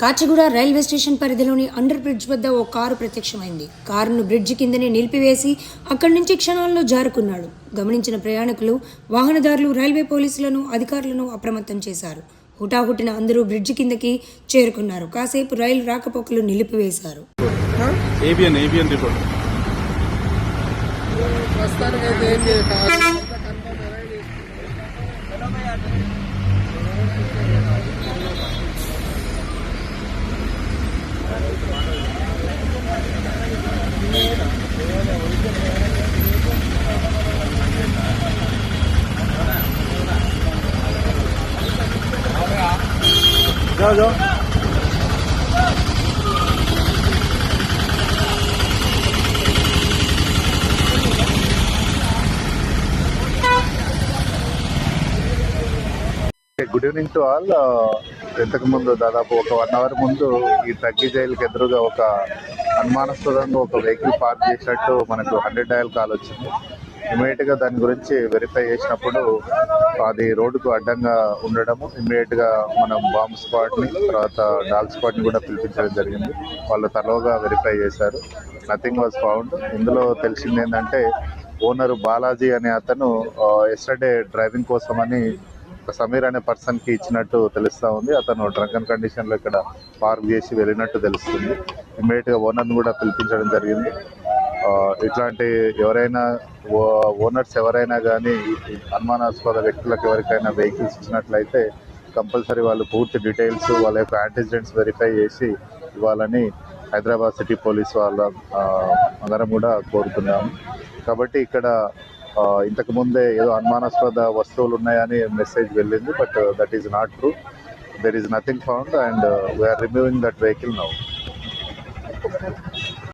Kachiguda railway station పరిధిలోని under bridge వద్ద ఓ కారు ప్రత్యక్షమైంది. కారును బ్రిడ్జి కిందనే నిలిపివేసి అక్కడి నుంచి క్షణాల్లో జారుకున్నాడు. గమనించిన ప్రయాణికులు వాహనదారులు రైల్వే పోలీసులను అధికారులను అప్రమత్తం చేశారు. హుటాహుటిన అందరూ బ్రిడ్జి కిందకి చేరుకున్నారు. కాసేపు రైలు రాకపోకలు నిలిపివేశారు. ABN ABN report. जाओ जाओ గుడ్ ఈవినింగ్ టు ఆల్ ఇంతకు ముందు దాదాపు ఒక వన్ అవర్ ముందు ఈ తగ్గి జైలుకి ఎదురుగా ఒక అనుమానాస్పదంగా ఒక వెహికల్ పార్క్ చేసినట్టు మనకు హండ్రెడ్ డయల్ కాల్ వచ్చింది ఇమీడియట్గా దాని గురించి వెరిఫై చేసినప్పుడు అది రోడ్డుకు అడ్డంగా ఉండడము ఇమీడియట్గా మనం బాంబ్ స్పాట్ని ని తర్వాత డాల్ స్పాట్ని ని కూడా పిలిపించడం జరిగింది. వాళ్ళు తలవగా వెరిఫై చేశారు. నథింగ్ వాజ్ ఫౌండ్ ఇందులో తెలిసింది ఏంటంటే ఓనర్ బాలాజీ అనే అతను ఎస్టర్డే డ్రైవింగ్ కోసమని సమీర్ అనే పర్సన్కి ఇచ్చినట్టు తెలుస్తూ ఉంది. అతను డ్రంకన్ కండిషన్లో ఇక్కడ పార్క్ చేసి వెళ్ళినట్టు తెలుస్తుంది. ఇమ్మీడియట్గా ఓనర్ కూడా పిలిపించడం జరిగింది. ఇట్లాంటి ఎవరైనా ఓనర్స్ ఎవరైనా కానీ అనుమానాస్పద వ్యక్తులకు ఎవరికైనా వెహికల్స్ ఇచ్చినట్లయితే కంపల్సరీ వాళ్ళు పూర్తి డీటెయిల్స్ వాళ్ళ యొక్క యాంటిసిడెంట్స్ వెరిఫై చేసి ఇవ్వాలని హైదరాబాద్ సిటీ పోలీస్ వాళ్ళ అందరం కూడా కోరుతున్నాము కాబట్టి ఇక్కడ ఇంతకుముందే ఏదో అనుమానాస్పద వస్తువులు ఉన్నాయని మెసేజ్ వెళ్ళింది but that is not true. There is nothing found and we're removing that vehicle now